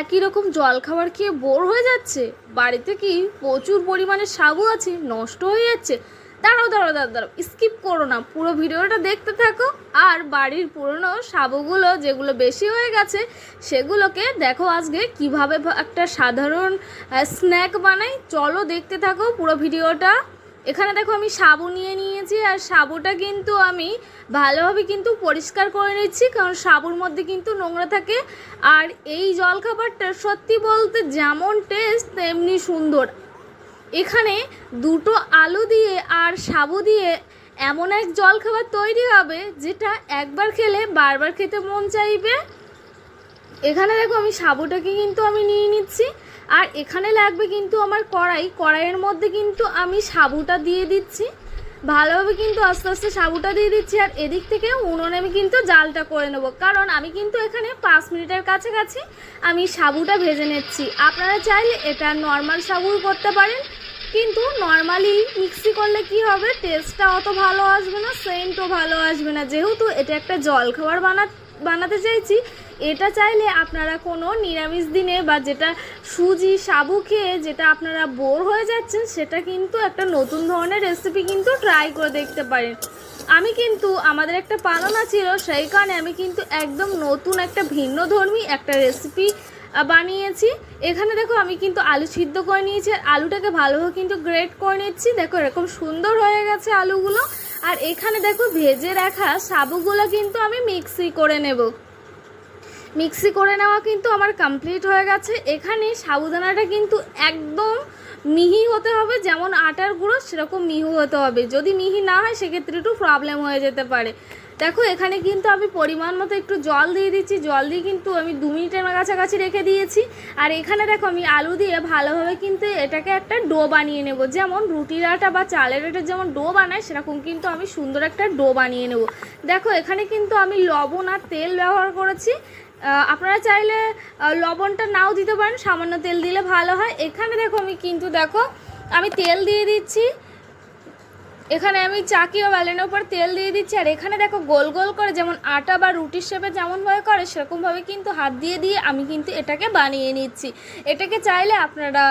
একই রকম জল খাবার খেয়ে বোর হয়ে যাচ্ছে। বাড়িতে কি প্রচুর পরিমাণে সাবু আছে? নষ্ট হয়ে যাচ্ছে? দাঁড়াও দাঁড়াও দাঁড়াও দাঁড়াও স্কিপ করো না। পুরো ভিডিওটা দেখতে থাকো। আর বাড়ির পুরনো সাবুগুলো যেগুলো বেশি হয়ে গেছে, সেগুলোকে দেখো আজকে কীভাবে একটা সাধারণ স্ন্যাক বানাই। চলো দেখতে থাকো পুরো ভিডিওটা। এখানে দেখো আমি সাবু নিয়ে নিয়েছি, আর সাবুটা কিন্তু আমি ভালোভাবে কিন্তু পরিষ্কার করে নিচ্ছি, কারণ সাবুর মধ্যে কিন্তু নোংরা থাকে। আর এই জলখাবারটা সত্যি বলতে যেমন টেস্ট তেমনি সুন্দর। এখানে দুটো আলু দিয়ে আর সাবু দিয়ে এমন এক জলখাবার তৈরি হবে, যেটা একবার খেলে বারবার খেতে মন চাইবে। এখানে দেখো আমি সাবুটাকে কিন্তু আমি নিয়ে নিচ্ছি। আর এখানে লাগবে কিন্তু আমার কড়াই। কড়াইয়ের মধ্যে কিন্তু আমি সাবুটা দিয়ে দিচ্ছি। ভালোভাবে কিন্তু আস্তে আস্তে সাবুটা দিয়ে দিচ্ছি আর এদিক থেকে উনুনে আমি কিন্তু জালটা করে নেব। কারণ আমি কিন্তু এখানে পাঁচ মিনিটের কাছাকাছি আমি সাবুটা ভেজে নিচ্ছি। আপনারা চাইলে এটা নর্মাল সাবু করতে পারেন। কিন্তু নর্মালি মিক্সি করলে কি হবে? টেস্টটা অত ভালো আসবে না সেন্টও ভালো আসবে না। যেহেতু এটা একটা জল খাবার বানা বানাতে চাইছি, এটা চাইলে আপনারা কোনো নিরামিষ দিনে বা যেটা সুজি, সাবু খেয়ে যেটা আপনারা বোর হয়ে যাচ্ছেন, সেটা কিন্তু একটা নতুন ধরনের রেসিপি কিন্তু ট্রাই করে দেখতে পারেন। আমি কিন্তু, আমাদের একটা পালনা ছিল সেই কারণে আমি কিন্তু একদম নতুন একটা ভিন্ন ধর্মী একটা রেসিপি বানিয়েছি। এখানে দেখো আমি কিন্তু আলু সিদ্ধ করে নিয়েছি, আর আলুটাকে ভালোভাবে কিন্তু গ্রেট করে নিচ্ছি। দেখো এরকম সুন্দর হয়ে গেছে আলুগুলো। আর এখানে দেখো ভেজে রাখা সাবুগুলো কিন্তু আমি মিক্সি করে নেব। মিক্সি করে নেওয়া কিন্তু আমার কমপ্লিট হয়ে গেছে। এখানে সাবুদানাটা কিন্তু একদম মিহি হতে হবে, যেমন আটার গুঁড়ো, সেরকম মিহি হতে হবে। যদি মিহি না হয়, সেক্ষেত্রে একটু প্রবলেম হয়ে যেতে পারে। দেখো, এখানে কিন্তু আমি পরিমাণ মতো একটু জল দিয়ে দিচ্ছি। জল দিয়ে কিন্তু আমি দু মিনিটের কাছাকাছি রেখে দিয়েছি। আর এখানে দেখো, আমি আলু দিয়ে ভালোভাবে কিন্তু এটাকে একটা ডো বানিয়ে নেব। যেমন রুটির আটা বা চালের আটা যেমন ডো বানায়, সেরকম কিন্তু আমি সুন্দর একটা ডো বানিয়ে নেব। দেখো, এখানে কিন্তু আমি লবণ আর তেল ব্যবহার করেছি। আপনারা চাইলে লবণটা নাও দিতে পারেন, সামান্য তেল দিলে ভালো হয়। এখানে দেখো আমি কিন্তু দেখো, আমি তেল দিয়ে দিচ্ছি। এখানে আমি চাকি ও বেলেনের উপর তেল দিয়ে দিচ্ছি। আর এখানে দেখো গোল গোল করে যেমন আটা বা রুটির শেপে যেমনভাবে করে, সেরকমভাবে কিন্তু হাত দিয়ে দিয়ে আমি কিন্তু এটাকে বানিয়ে নিচ্ছি। এটাকে চাইলে আপনারা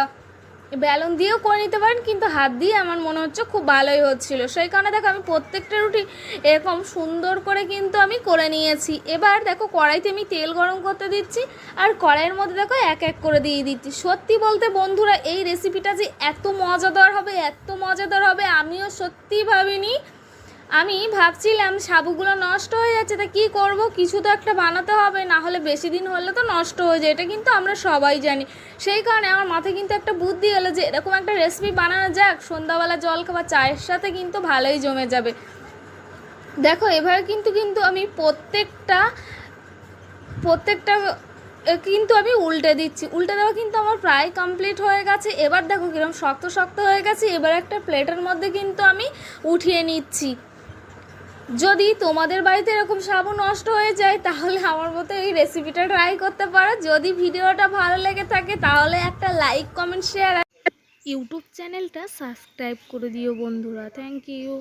বেলুন দিয়েও করে নিতে পারেন, কিন্তু হাত দিয়ে আমার মনে হচ্ছে খুব ভালোই হচ্ছিল। সেই কারণে দেখো আমি প্রত্যেকটা রুটি এরকম সুন্দর করে কিন্তু আমি করে নিয়েছি। এবার দেখো কড়াইতে আমি তেল গরম করতে দিচ্ছি আর কড়াইয়ের মধ্যে দেখো এক এক করে দিয়ে দিচ্ছি। সত্যি বলতে বন্ধুরা, এই রেসিপিটা যে এত মজাদার হবে, এত মজাদার হবে, আমিও সত্যি ভাবিনি আমি ভাবছিলাম সাবুগুলো নষ্ট হয়ে যাচ্ছে, তা কী করব? কিছু তো একটা বানাতে হবে, না হলে বেশি দিন হলে তো নষ্ট হয়ে যায়, এটা কিন্তু আমরা সবাই জানি। সেই কারণে আমার মাথায় কিন্তু একটা বুদ্ধি এলো যে এরকম একটা রেসিপি বানানো যাক, সন্ধ্যাবেলা জল খাবার, চায়ের সাথে কিন্তু ভালোই জমে যাবে। দেখো, এভাবে কিন্তু কিন্তু আমি প্রত্যেকটা প্রত্যেকটা কিন্তু আমি উল্টে দিচ্ছি। উল্টে দেওয়া কিন্তু আমার প্রায় কমপ্লিট হয়ে গেছে। এবার দেখো কীরকম শক্ত শক্ত হয়ে গেছে। এবার একটা প্লেটের মধ্যে কিন্তু আমি উঠিয়ে নিচ্ছি। যদি তোমাদের বাড়িতে এরকম সাবু নষ্ট হয়ে যায়, তাহলে আমার মতো এই রেসিপিটা ট্রাই করতে পারো। যদি ভিডিওটা ভালো লেগে থাকে, তাহলে একটা লাইক কমেন্ট শেয়ার ইউটিউব চ্যানেলটা সাবস্ক্রাইব করে দিও বন্ধুরা। Thank you